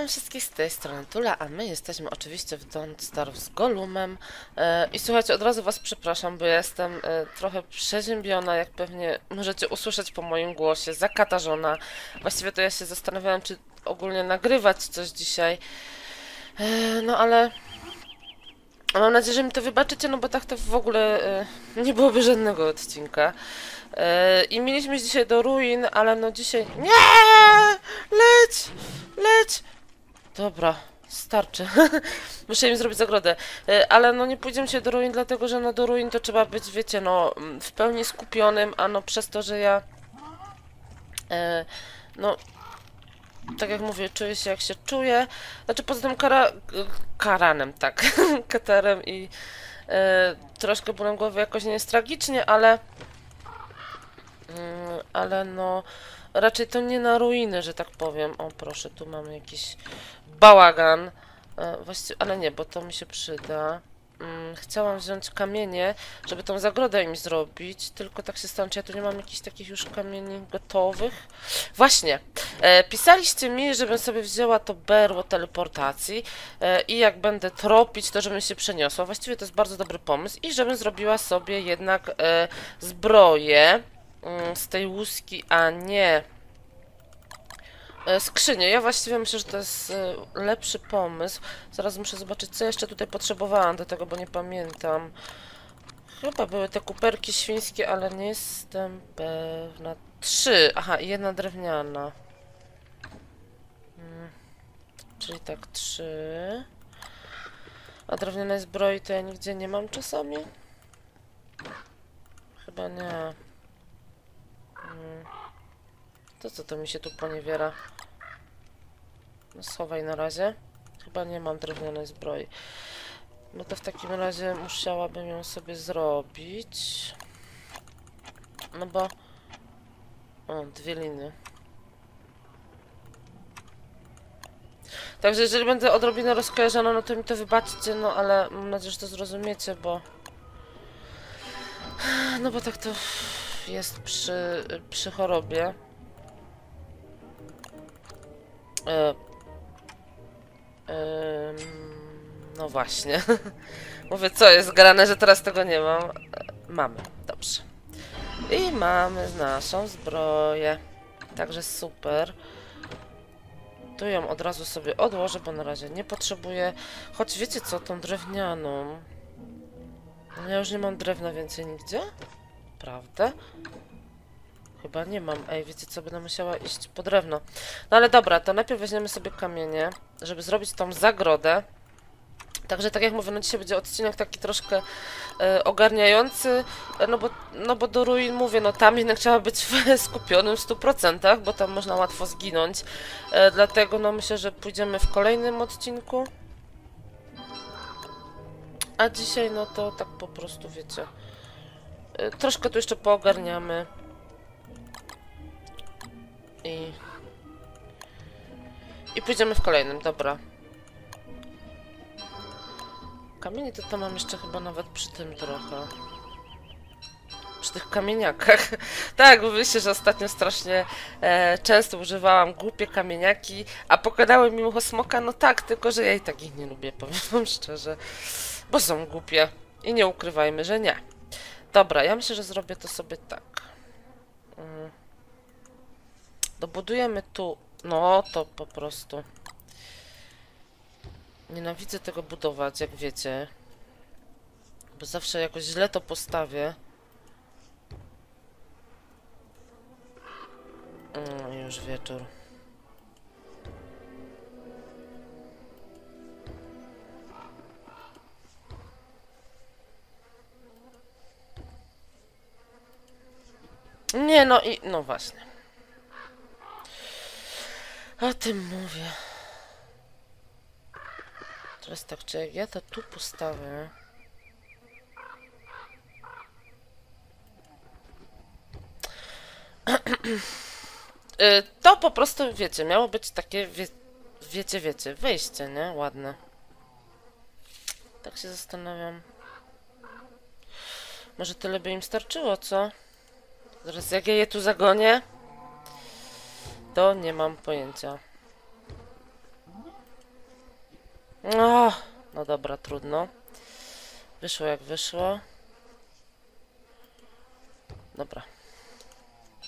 Witam wszystkich z tej strony Tula, a my jesteśmy oczywiście w Don't Starve z Golumem. E, I słuchajcie, od razu was przepraszam, bo jestem e, trochę przeziębiona, jak pewnie możecie usłyszeć po moim głosie, zakatarzona. Właściwie to ja się zastanawiałam, czy ogólnie nagrywać coś dzisiaj. E, no ale... Mam nadzieję, że mi to wybaczycie, no bo tak to w ogóle nie byłoby żadnego odcinka. I mieliśmy dzisiaj do ruin, ale no dzisiaj... Nie! Leć! Leć! Dobra, starczy. Muszę im zrobić zagrodę. E, Ale no nie pójdziemy się do ruin, dlatego że no do ruin to trzeba być, wiecie, no mm, w pełni skupionym, a no przez to, że ja... E, no... Tak jak mówię, czuję się jak się czuję. Znaczy poza tym kara... karanem, tak. Katarem i... E, troszkę bólem głowy jakoś nie jest tragicznie, ale... Mm, ale no raczej to nie na ruiny, że tak powiem. O proszę, tu mamy jakiś bałagan. E, właściwie, ale nie, bo to mi się przyda. Mm, chciałam wziąć kamienie, żeby tą zagrodę im zrobić, tylko tak się stało, czy ja tu nie mam jakichś takich już kamieni gotowych? Właśnie, e, pisaliście mi, żebym sobie wzięła to berło teleportacji e, i jak będę tropić, to żebym się przeniosła. Właściwie to jest bardzo dobry pomysł i żebym zrobiła sobie jednak e, zbroję mm, z tej łuski, a nie e, skrzynię. Ja właściwie myślę, że to jest e, lepszy pomysł. Zaraz muszę zobaczyć, co jeszcze tutaj potrzebowałam do tego, bo nie pamiętam. Chyba były te kuperki świńskie, ale nie jestem pewna. Trzy! Aha, i jedna drewniana. Mm, Czyli tak, trzy. A drewnianej zbroi to ja nigdzie nie mam czasami? Chyba nie. Mm. To co to mi się tu poniewiera? No schowaj na razie. Chyba nie mam drewnianej zbroi. No to w takim razie musiałabym ją sobie zrobić. No bo... O, dwie liny. Także jeżeli będę odrobinę rozkojarzona, no to mi to wybaczcie, no ale mam nadzieję, że to zrozumiecie, bo... No bo tak to jest przy, przy chorobie. E, em, no właśnie. Mówię, co jest grane, że teraz tego nie mam. E, Mamy, dobrze. I mamy naszą zbroję. Także super. Tu ją od razu sobie odłożę, bo na razie nie potrzebuję. Choć wiecie co, tą drewnianą. Ja już nie mam drewna więcej nigdzie. Prawda? Chyba nie mam. Ej, wiecie co, będę musiała iść po drewno. No ale dobra, to najpierw weźmiemy sobie kamienie, żeby zrobić tą zagrodę. Także tak jak mówię, no dzisiaj będzie odcinek taki troszkę e, ogarniający, e, no bo, no bo do ruin mówię, no tam jednak trzeba być skupionym w 100%, bo tam można łatwo zginąć. E, dlatego no myślę, że pójdziemy w kolejnym odcinku. A dzisiaj no to tak po prostu wiecie. E, troszkę tu jeszcze poogarniamy. I... I pójdziemy w kolejnym, dobra. Kamieni to tam mam jeszcze chyba nawet przy tym trochę. Przy tych kamieniakach. tak, bo myślę, że ostatnio strasznie e, często używałam głupie kamieniaki, a pokadały mi mucho smoka, no tak, tylko że ja i tak ich nie lubię, powiem wam szczerze. Bo są głupie. I nie ukrywajmy, że nie. Dobra, ja myślę, że zrobię to sobie tak. Mm. Dobudujemy tu. No, to po prostu. Nienawidzę tego budować, jak wiecie. Bo zawsze jakoś źle to postawię. Mm, już wieczór. Nie, no i... No właśnie. O tym mówię. Teraz tak, czy jak ja to tu postawię... Y, to po prostu, wiecie, miało być takie, wie, wiecie, wiecie, wyjście, nie? Ładne. Tak się zastanawiam. Może tyle by im starczyło, co? Zaraz jak ja je tu zagonię, to nie mam pojęcia. O, no dobra, trudno. Wyszło jak wyszło. Dobra.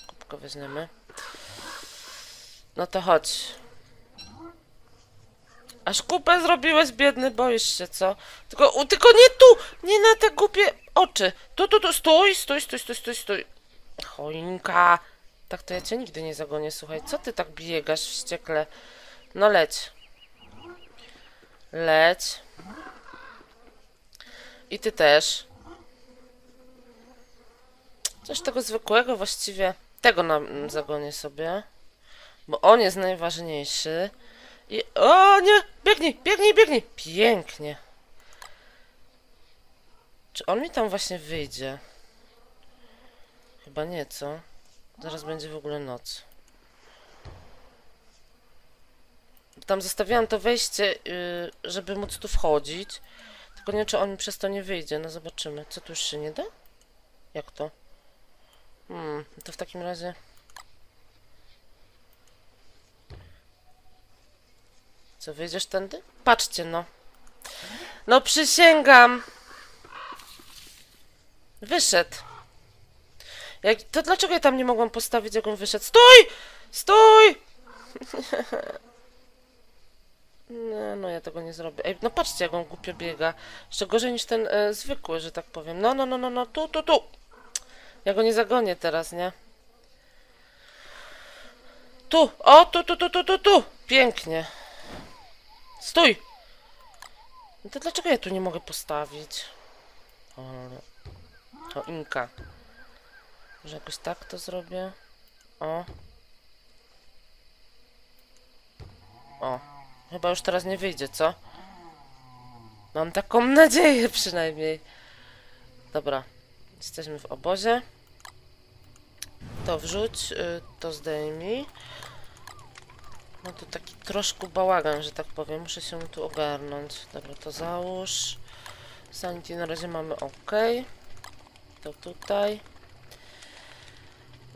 Kubkę weźmiemy. No to chodź. Aż kupę zrobiłeś, biedny, boisz się, co? Tylko, u, tylko nie tu! Nie na te głupie oczy! Tu, tu, tu, stój, stój, stój, stój, stój, stój. Choinka! Tak to ja cię nigdy nie zagonię, słuchaj. Co ty tak biegasz wściekle? No leć. Leć. I ty też. Coś tego zwykłego właściwie. Tego nam zagonię sobie. Bo on jest najważniejszy. I... O nie! Biegnij, biegnij, biegnij! Pięknie. Czy on mi tam właśnie wyjdzie? Chyba nie, co? Zaraz będzie w ogóle noc. Tam zostawiałam to wejście, yy, żeby móc tu wchodzić. Tylko nie czy on przez to nie wyjdzie. No zobaczymy. Co tu już się nie da? Jak to? Hmm, to w takim razie... Co, wyjdziesz tędy? Patrzcie, no. No przysięgam. Wyszedł. Jak, to dlaczego ja tam nie mogłam postawić, jak on wyszedł? Stój! Stój! Nie, no ja tego nie zrobię. Ej, no patrzcie, jak on głupio biega. Jeszcze gorzej niż ten e, zwykły, że tak powiem. No, no, no, no, no, tu, tu, tu. Ja go nie zagonię teraz, nie? Tu, o, tu, tu, tu, tu, tu, tu. Pięknie. Stój! No to dlaczego ja tu nie mogę postawić? O, o Inka. Może jakoś tak to zrobię? O. O. Chyba już teraz nie wyjdzie, co? Mam taką nadzieję przynajmniej. Dobra. Jesteśmy w obozie. To wrzuć, y, to zdejmij. No to taki troszkę bałagan, że tak powiem. Muszę się tu ogarnąć. Dobra, to załóż. Sanity na razie mamy ok. To tutaj.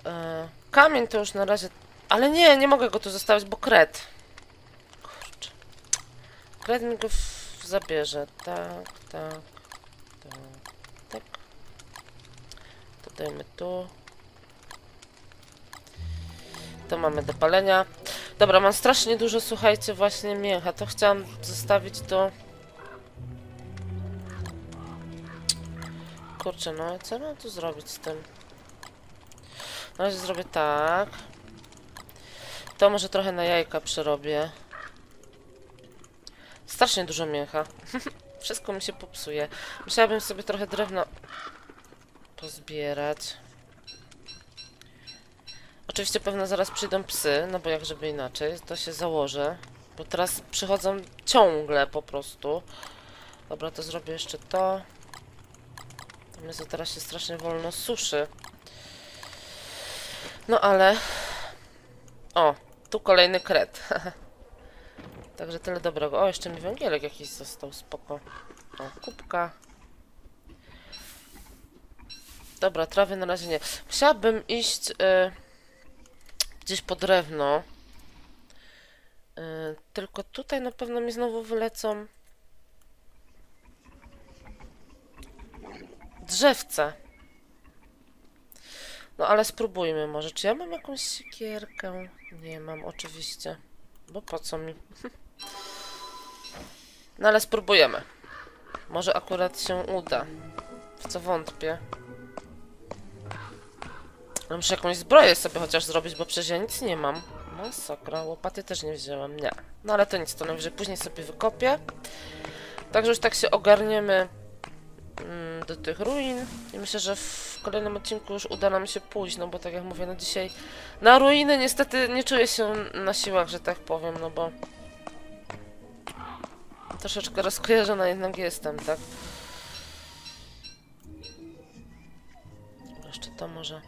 E, kamień to już na razie... Ale nie, nie mogę go tu zostawić, bo kred. Kurczę. Kred mi go zabierze. Tak, tak, tak, tak. To dajmy tu. To mamy do palenia. Dobra, mam strasznie dużo, słuchajcie, właśnie mięcha. To chciałam zostawić do... Kurczę, no co mam tu zrobić z tym? Na razie zrobię tak. To może trochę na jajka przerobię. Strasznie dużo mięcha. Wszystko mi się popsuje. Musiałabym sobie trochę drewna pozbierać. Oczywiście pewno zaraz przyjdą psy, no bo jak żeby inaczej, to się założę. Bo teraz przychodzą ciągle po prostu. Dobra, to zrobię jeszcze to. Natomiast teraz się strasznie wolno suszy. No ale... O, tu kolejny kret. Także tyle dobrego. O, jeszcze mi węgielek jakiś został, spoko. O, kubka. Dobra, trawy na razie nie. Musiałabym iść... Y gdzieś po drewno. Yy, tylko tutaj na pewno mi znowu wylecą drzewce. No ale spróbujmy może. Czy ja mam jakąś siekierkę? Nie mam, oczywiście. Bo po co mi? No ale spróbujemy. Może akurat się uda. W co wątpię. No muszę jakąś zbroję sobie chociaż zrobić, bo przecież ja nic nie mam. Masakra, łopaty też nie wzięłam, nie. No ale to nic, to najwyżej później sobie wykopię. Także już tak się ogarniemy do tych ruin. I myślę, że w kolejnym odcinku już uda nam się pójść, no bo tak jak mówię, no dzisiaj na ruiny niestety nie czuję się na siłach, że tak powiem, no bo troszeczkę rozkojarzona jednak jestem, tak? Jeszcze to może...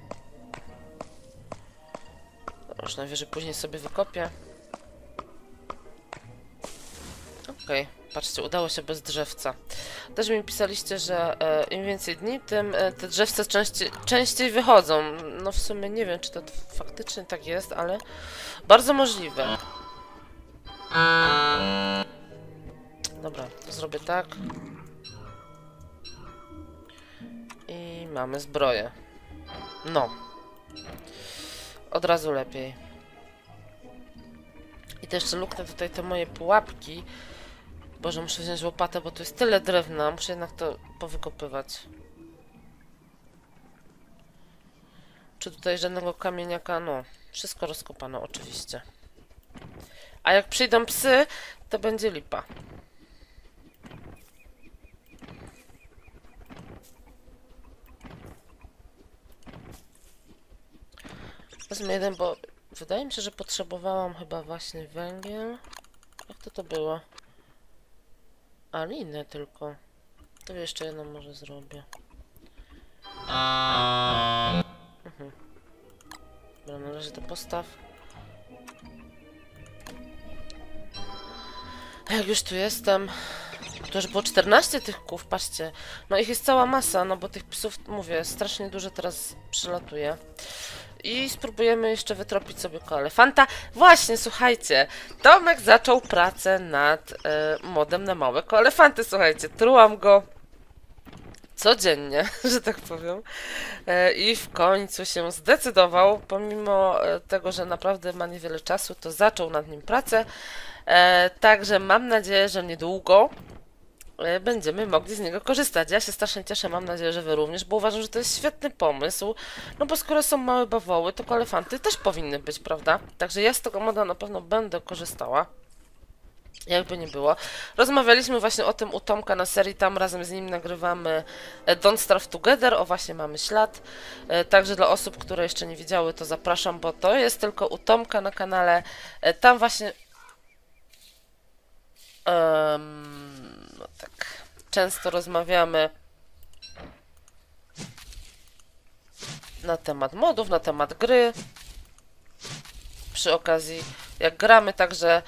Już najwyżej później sobie wykopię. Okej, okay. Patrzcie, udało się bez drzewca. Też mi pisaliście, że e, im więcej dni, tym e, te drzewce częściej, częściej wychodzą. No w sumie nie wiem, czy to faktycznie tak jest, ale bardzo możliwe. Dobra, to zrobię tak. I mamy zbroję. No. Od razu lepiej. I też luknę tutaj te moje pułapki. Boże, muszę wziąć łopatę, bo tu jest tyle drewna. Muszę jednak to powykopywać. Czy tutaj żadnego kamieniaka? No, wszystko rozkopano oczywiście. A jak przyjdą psy, to będzie lipa. Wezmę jeden, bo wydaje mi się, że potrzebowałam chyba właśnie węgiel. Jak to to było? A, tylko. To jeszcze jedną może zrobię. Mhm. Dobra, na razie to postaw. Jak już tu jestem, to już było 14 tych ków, patrzcie. No ich jest cała masa, no bo tych psów, mówię, strasznie dużo teraz przylatuje. I spróbujemy jeszcze wytropić sobie koelefanta. Właśnie, słuchajcie, Tomek zaczął pracę nad e, modem na małe koelefanty, słuchajcie. Trułam go codziennie, że tak powiem. E, I w końcu się zdecydował, pomimo e, tego, że naprawdę ma niewiele czasu, to zaczął nad nim pracę. Także mam nadzieję, że niedługo będziemy mogli z niego korzystać. Ja się strasznie cieszę, mam nadzieję, że wy również, bo uważam, że to jest świetny pomysł. No bo skoro są małe bawoły, to kolefanty też powinny być, prawda? Także ja z tego moda na pewno będę korzystała. Jakby nie było. Rozmawialiśmy właśnie o tym u Tomka na serii, tam razem z nim nagrywamy e, Don't Starve Together, o właśnie mamy ślad. E, Także dla osób, które jeszcze nie widziały, to zapraszam, bo to jest tylko u Tomka na kanale. E, Tam właśnie... No tak. Często rozmawiamy na temat modów, na temat gry. Przy okazji, jak gramy, także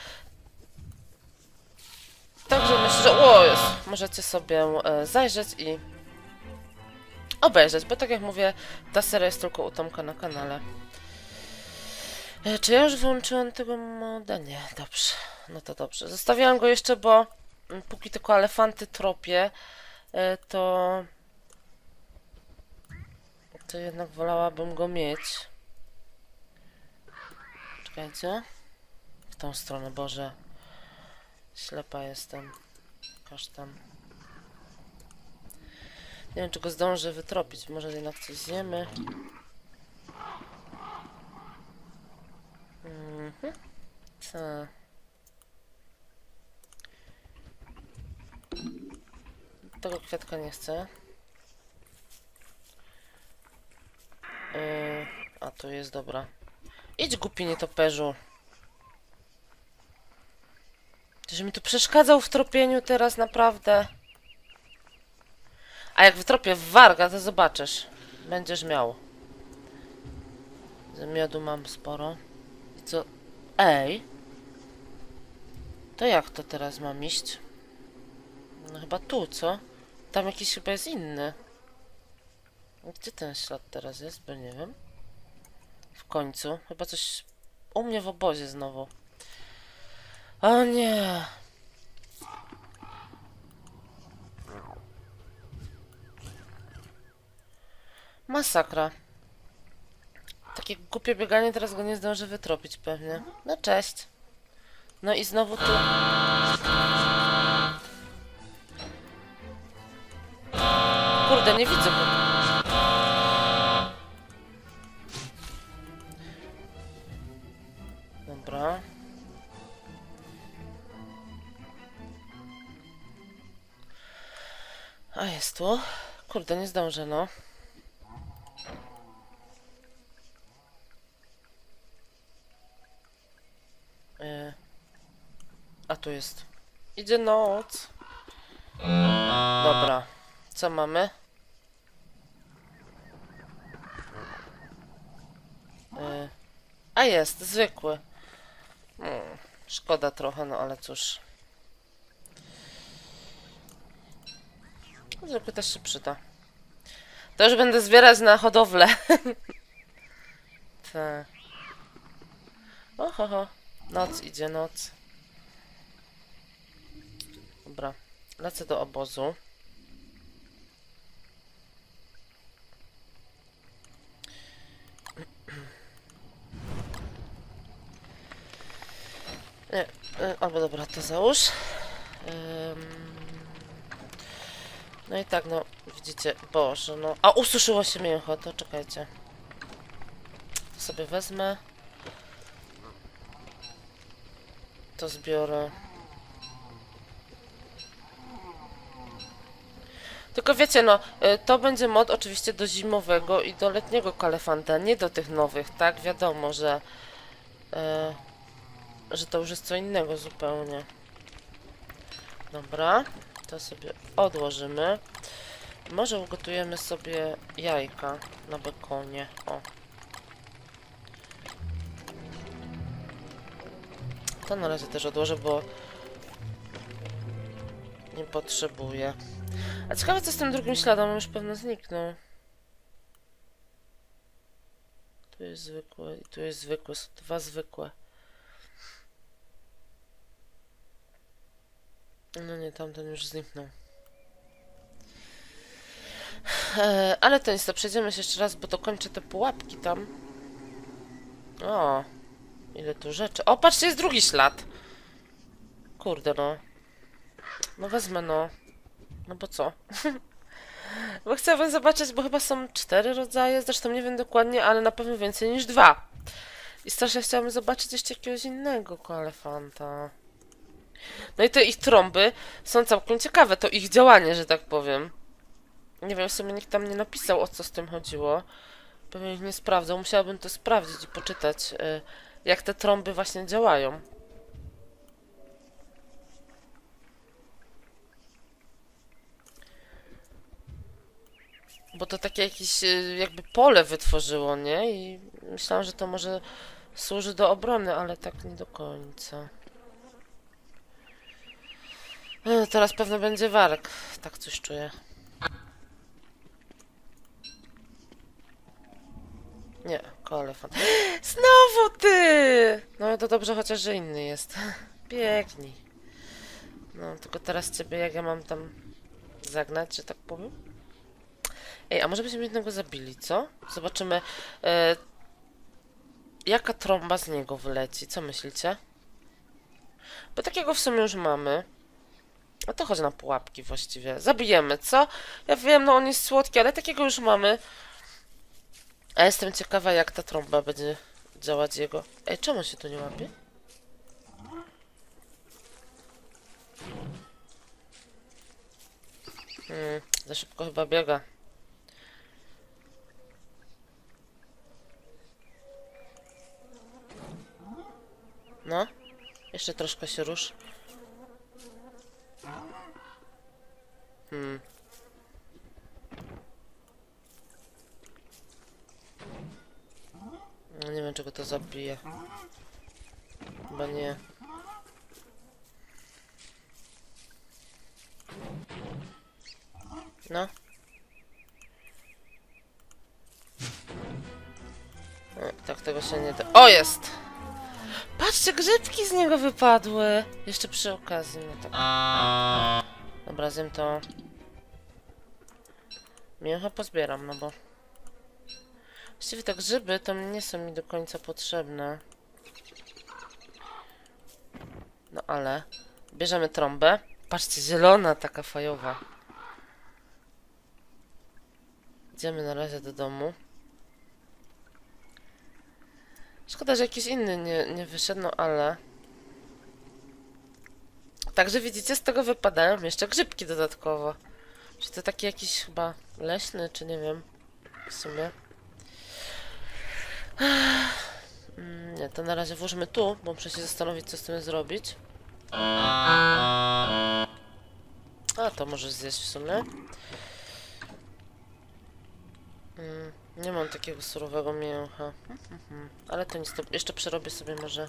Także myślę, że o jest, możecie sobie e, zajrzeć i obejrzeć, bo tak jak mówię, ta seria jest tylko u Tomka na kanale. E, czy ja już wyłączyłam tego moda? Nie, dobrze. No to dobrze. Zostawiałam go jeszcze, bo póki tylko elefanty tropię, e, to to jednak wolałabym go mieć. Czekajcie. W tą stronę, Boże. Ślepa jestem. Kasztan. Nie wiem, czy go zdążę wytropić. Może jednak coś zjemy. Mhm. Co? Tego kwiatka nie chcę. Yy, a tu jest dobra. Idź głupi nietoperzu. Że mi tu przeszkadzał w tropieniu teraz naprawdę. A jak wytropię w warga, to zobaczysz. Będziesz miał. Z miodu mam sporo. I co? Ej! To jak to teraz mam iść? No chyba tu, co? Tam jakiś chyba jest inny. Gdzie ten ślad teraz jest? Bo nie wiem. W końcu. Chyba coś u mnie w obozie znowu. O nie. Masakra. Takie głupie bieganie, teraz go nie zdążę wytropić pewnie. No cześć. No i znowu tu. Kurde, nie widzę go. Dobra. A jest tu. Kurde, nie zdążę, no. E, A tu jest. Idzie noc. Dobra. Co mamy? E, A jest, zwykły. Hmm, szkoda trochę, no ale cóż. Zwykły też się przyda. To już będę zbierać na hodowlę. tak. Oho, ho. Noc idzie, noc. Dobra, lecę do obozu. Nie, y, albo dobra, to załóż. No i tak, no, widzicie, boże, no. A, ususzyło się mięcho, to czekajcie. To sobie wezmę. To zbiorę. Tylko wiecie, no, y, to będzie mod oczywiście do zimowego i do letniego kalefanta, nie do tych nowych, tak? Wiadomo, że, e, że to już jest co innego zupełnie. Dobra, to sobie odłożymy. Może ugotujemy sobie jajka na bekonie. O. To na razie też odłożę, bo nie potrzebuję. A ciekawe co z tym drugim śladem, on już pewno zniknął. Tu jest zwykłe i tu jest zwykłe, są dwa zwykłe. No nie, tamten już zniknął. E, ale to nic, to przejdziemy się jeszcze raz, bo to kończę te pułapki tam. O, ile tu rzeczy. O, patrzcie, jest drugi ślad. Kurde, no. No wezmę, no. No bo co? bo chciałabym zobaczyć, bo chyba są cztery rodzaje, zresztą nie wiem dokładnie, ale na pewno więcej niż dwa. I strasznie chciałabym zobaczyć jeszcze jakiegoś innego koalefanta. No i te ich trąby są całkiem ciekawe, to ich działanie, że tak powiem. Nie wiem, w sumie nikt tam nie napisał, o co z tym chodziło. Pewnie nie sprawdzał, musiałabym to sprawdzić i poczytać, y, jak te trąby właśnie działają. Bo to takie jakieś y, jakby pole wytworzyło, nie? I myślałam, że to może służy do obrony, ale tak nie do końca. E, Teraz pewno będzie warg. Tak coś czuję. Nie, kolefant. Znowu ty! No to dobrze chociaż, że inny jest. Biegnij. No, tylko teraz ciebie jak ja mam tam zagnać, że tak powiem? Ej, a może byśmy jednego zabili, co? Zobaczymy, e, jaka trąba z niego wyleci. Co myślicie? Bo takiego w sumie już mamy. A to chodź na pułapki właściwie. Zabijemy, co? Ja wiem, no on jest słodki, ale takiego już mamy. A jestem ciekawa, jak ta trąba będzie działać jego. Ej, czemu się tu nie łapie? Hmm, za szybko chyba biega. No, jeszcze troszkę się rusz. Hmm. No nie wiem, czego to zabije. Chyba nie. No. Tak tego się nie da. O, jest! Patrzcie, grzybki z niego wypadły! Jeszcze przy okazji, no tak. Dobra, zjem to. Mięcha pozbieram, no bo... Właściwie te grzyby to nie są mi do końca potrzebne. No ale... Bierzemy trąbę. Patrzcie, zielona, taka fajowa. Idziemy na razie do domu. Szkoda, że jakiś inny nie, nie wyszedł, no ale... Także widzicie, z tego wypadają jeszcze grzybki dodatkowo. Czy to taki jakiś chyba leśny, czy nie wiem. W sumie. Nie, to na razie włożymy tu, bo muszę się zastanowić, co z tym zrobić. A, to możesz zjeść w sumie. Mm, Nie mam takiego surowego mięcha. Ale to nic, to jeszcze przerobię sobie może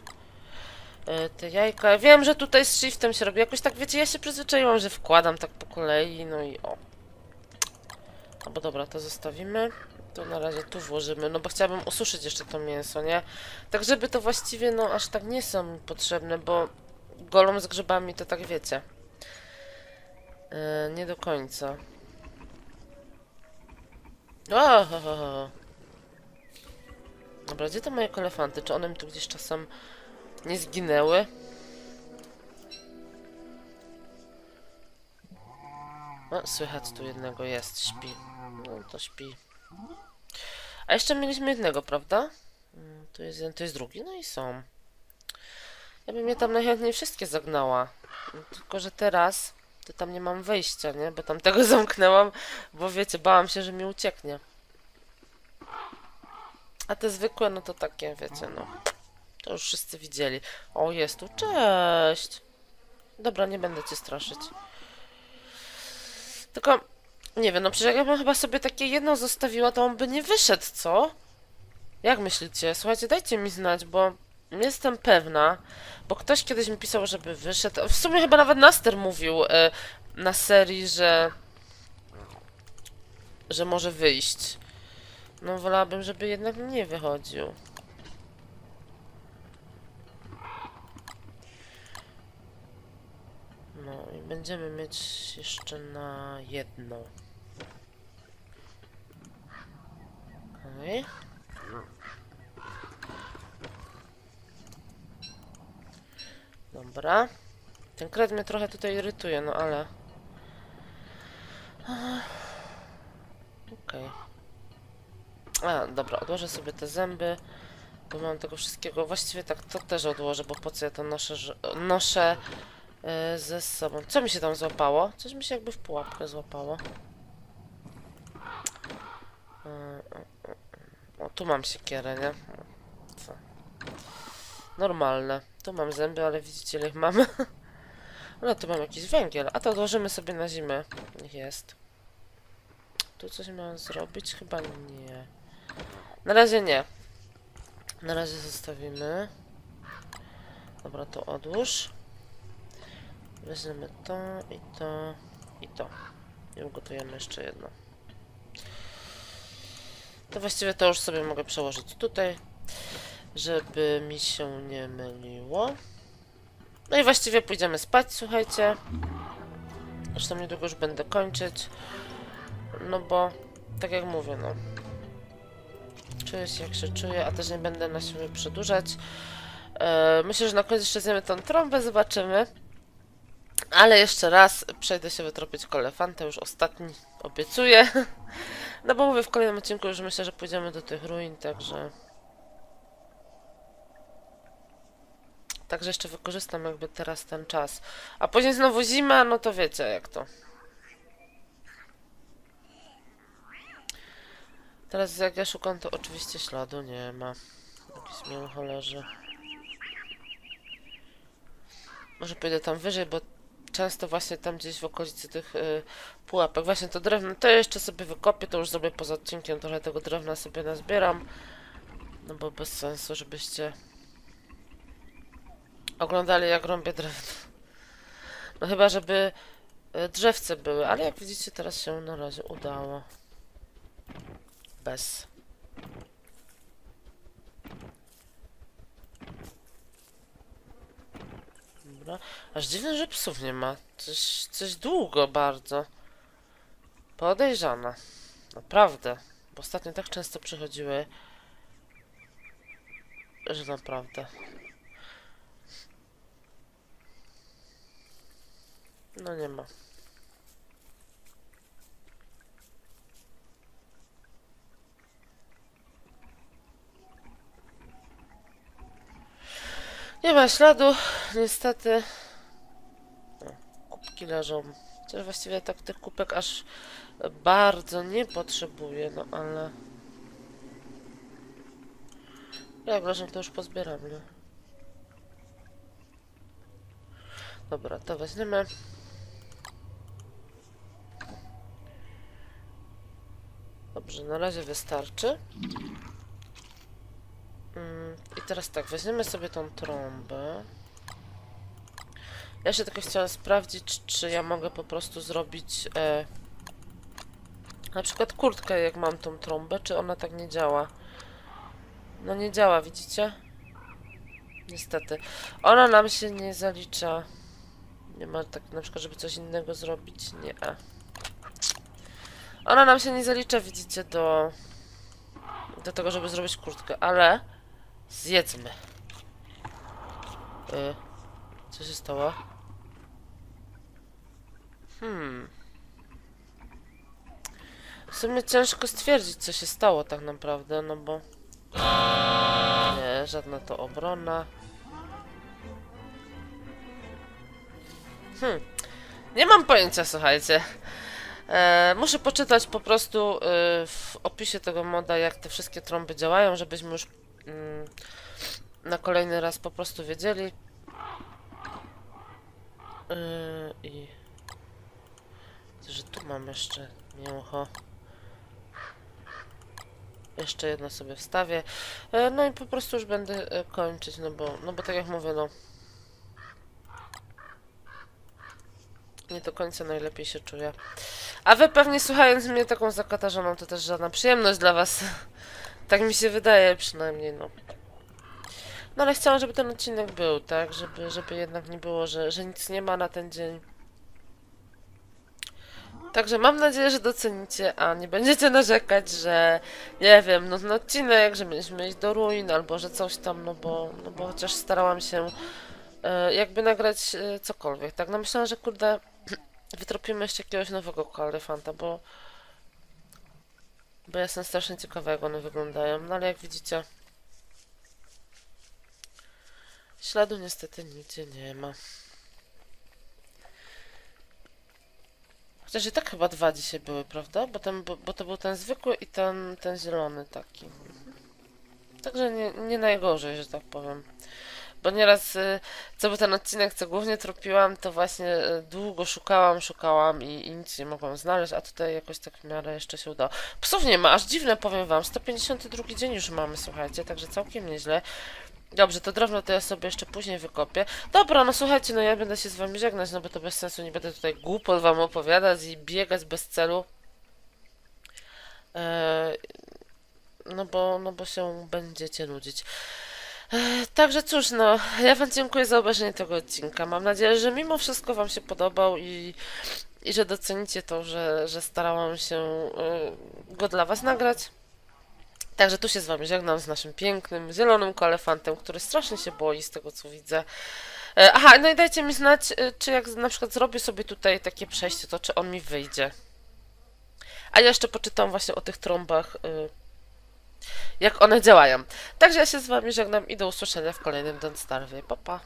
e, te jajka. Wiem, że tutaj z shiftem się robi. Jakoś tak, wiecie, ja się przyzwyczaiłam, że wkładam tak po kolei, no i o. Albo dobra, to zostawimy. To na razie tu włożymy, no bo chciałabym ususzyć jeszcze to mięso, nie? Tak, żeby to właściwie, no, aż tak nie są potrzebne, bo golą z grzybami to tak wiecie. E, nie do końca. O, ho, ho, ho. Dobra, gdzie te moje kolefanty? Czy one mi tu gdzieś czasem nie zginęły? O, słychać tu jednego jest, śpi. No to śpi. A jeszcze mieliśmy jednego, prawda? Mm, Tu jest jeden, to jest drugi, no i są. Ja bym je tam najchętniej wszystkie zagnała. Tylko, że teraz to tam nie mam wejścia, nie? Bo tam tego zamknęłam, bo wiecie, bałam się, że mi ucieknie. A te zwykłe, no to takie, wiecie, no. To już wszyscy widzieli. O, jest tu, cześć! Dobra, nie będę cię straszyć. Tylko, nie wiem, no przecież jakbym chyba sobie takie jedno zostawiła, to on by nie wyszedł, co? Jak myślicie? Słuchajcie, dajcie mi znać, bo jestem pewna, bo ktoś kiedyś mi pisał, żeby wyszedł. W sumie chyba nawet Naster mówił e, na serii, że że może wyjść. No wolałabym, żeby jednak nie wychodził. No i będziemy mieć jeszcze na jedną. Okej. Dobra. Ten kred mnie trochę tutaj irytuje, no ale... Okej. A, dobra, odłożę sobie te zęby, bo mam tego wszystkiego. Właściwie tak to też odłożę, bo po co ja to noszę, noszę e, ze sobą. Co mi się tam złapało? Coś mi się jakby w pułapkę złapało. E, O, tu mam siekierę, nie? Co? Normalne. Tu mam zęby, ale widzicie, ile ich mam. No, tu mam jakiś węgiel, a to odłożymy sobie na zimę. Niech jest. Tu coś mam zrobić? Chyba nie. Na razie nie. Na razie zostawimy. Dobra, to odłóż. Weźmiemy to i to i to. I ugotujemy jeszcze jedno. To właściwie to już sobie mogę przełożyć tutaj, żeby mi się nie myliło. No i właściwie pójdziemy spać, słuchajcie. Zresztą niedługo już będę kończyć. No bo, tak jak mówię, no. Czuję się jak się czuję, a też nie będę na siebie przedłużać. E, myślę, że na koniec jeszcze zjemy tą trąbę, zobaczymy. Ale jeszcze raz przejdę się wytropić kolefantę, już ostatni, obiecuję. No bo mówię, w kolejnym odcinku już myślę, że pójdziemy do tych ruin, także... Także jeszcze wykorzystam jakby teraz ten czas. A później znowu zima, no to wiecie jak to. Teraz jak ja szukam, to oczywiście śladu nie ma. Jakiś mięcho leży. Może pójdę tam wyżej, bo często właśnie tam gdzieś w okolicy tych y, pułapek. Właśnie to drewno, to jeszcze sobie wykopię, to już zrobię poza odcinkiem, trochę tego drewna sobie nazbieram. No bo bez sensu, żebyście oglądali jak rąbię drewno. No chyba, żeby y, drzewce były, ale jak widzicie teraz się na razie udało. Bez. Dobra. Aż dziwne, że psów nie ma. Coś, coś długo bardzo. Podejrzana. Naprawdę. Bo ostatnio tak często przychodziły, że naprawdę. No nie ma. Nie ma śladu, niestety. Kubki leżą. Chociaż właściwie tak tych kubek aż bardzo nie potrzebuję, no ale... Jak leżą, to już pozbieram, nie? Dobra, to weźmiemy. Dobrze, na razie wystarczy. Mm, I teraz tak, weźmiemy sobie tą trąbę. Ja jeszcze tylko chciałam sprawdzić, czy ja mogę po prostu zrobić e, na przykład kurtkę, jak mam tą trąbę, czy ona tak nie działa. No nie działa, widzicie? Niestety. Ona nam się nie zalicza Nie ma tak na przykład, żeby coś innego zrobić? Nie. Ona nam się nie zalicza, widzicie, do... Do tego, żeby zrobić kurtkę, ale... Zjedzmy. Y, co się stało? Hmm. W sumie ciężko stwierdzić, co się stało tak naprawdę, no bo... Nie, żadna to obrona. Hmm. Nie mam pojęcia, słuchajcie. E, muszę poczytać po prostu e, w opisie tego moda, jak te wszystkie trąby działają, żebyśmy już mm, na kolejny raz po prostu wiedzieli. E, I... Że tu mam jeszcze mięcho. Jeszcze jedno sobie wstawię. E, no i po prostu już będę e, kończyć, no bo, no bo tak jak mówię, no... Nie do końca najlepiej się czuję. A wy pewnie słuchając mnie taką zakatarzoną, to też żadna przyjemność dla was. tak mi się wydaje przynajmniej, no. No ale chciałam, żeby ten odcinek był, tak? Żeby, żeby jednak nie było, że, że nic nie ma na ten dzień. Także mam nadzieję, że docenicie, a nie będziecie narzekać, że nie wiem, ten odcinek, że mieliśmy iść do ruin, albo że coś tam, no bo, no bo chociaż starałam się e, jakby nagrać e, cokolwiek, tak? No myślałam, że kurde, wytropimy jeszcze jakiegoś nowego kalefanta, bo bo ja jestem strasznie ciekawa, jak one wyglądają, no ale jak widzicie śladu niestety nigdzie nie ma. Chociaż i tak chyba dwa dzisiaj były, prawda? Bo, ten, bo, bo to był ten zwykły i ten, ten zielony taki. Także nie, nie najgorzej, że tak powiem. Bo nieraz, y, co był ten odcinek, co głównie tropiłam, to właśnie y, długo szukałam, szukałam i, i nic nie mogłam znaleźć, a tutaj jakoś tak w miarę jeszcze się udało. Psów nie ma, aż dziwne powiem wam, 152 dzień już mamy, słuchajcie, także całkiem nieźle. Dobrze, to drewno to ja sobie jeszcze później wykopię. Dobra, no słuchajcie, no ja będę się z wami żegnać, no bo to bez sensu, nie będę tutaj głupot wam opowiadać i biegać bez celu. Eee, no bo, no bo się będziecie nudzić. Także cóż, no, ja wam dziękuję za obejrzenie tego odcinka. Mam nadzieję, że mimo wszystko wam się podobał i, i że docenicie to, że, że starałam się y, go dla was nagrać. Także tu się z wami żegnam z naszym pięknym, zielonym koelefantem, który strasznie się boi z tego, co widzę. E, aha, no i dajcie mi znać, e, czy jak na przykład zrobię sobie tutaj takie przejście, to czy on mi wyjdzie. A ja jeszcze poczytam właśnie o tych trąbach, e, jak one działają. Także ja się z wami żegnam i do usłyszenia w kolejnym Don't Starve. Pa, pa.